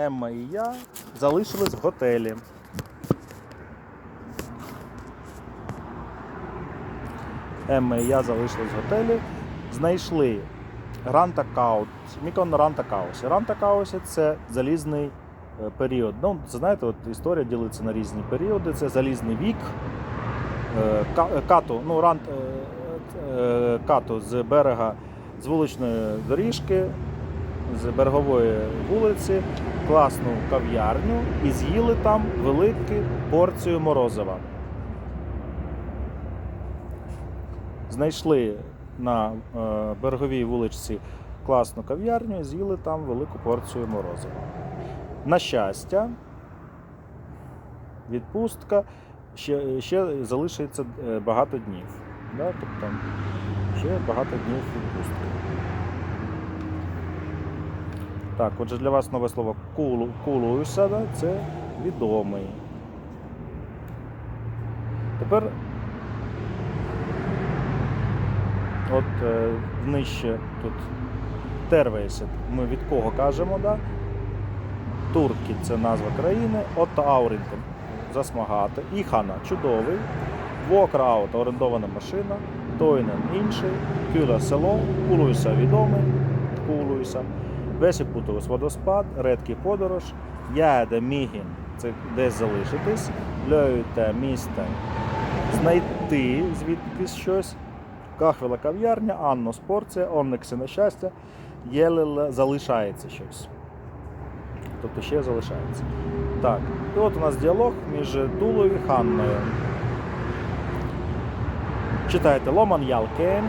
Емма і я залишились в готелі. Емма і я залишились в готелі, знайшли Рантакаут, Мікон Рантакаусі. Рантакаусі це залізний е, період. Ну, це знаєте, от історія ділиться на різні періоди. Це залізний вік. Е, е, Кату, ну, рант, кату з берега, з вуличної доріжки, з берегової вулиці, класну кав'ярню і з'їли там велику порцію морозива. Знайшли на е, береговій вуличці класну кав'ярню і з'їли там велику порцію морозива. На щастя, відпустка ще, ще залишиться е, багато днів. Да? Тобто ще багато днів відпустки. Так, отже, для вас нове слово кулу, кулуюся, да? це відомий. Тепер от е, нижче тут Тервейсет. Ми від кого кажемо, да? Турки це назва країни, Отто Аурінкен засмагати, Іхана чудовий, Вокраут орендована машина, Тойнен інший, Кюля село, Кулуйса відомий, Кулуйса, Весіпутовус водоспад, Редкий подорож, Яде Мігін це десь залишитись, Льоюте місце знайти звідкись щось. Кахвела кав'ярня, Анно спорція, Оннекси на щастя, Єлеле залишається щось. Тобто ще залишається. Так, і от у нас діалог між Тулою і Ханною. Читайте Ломан Ялкен,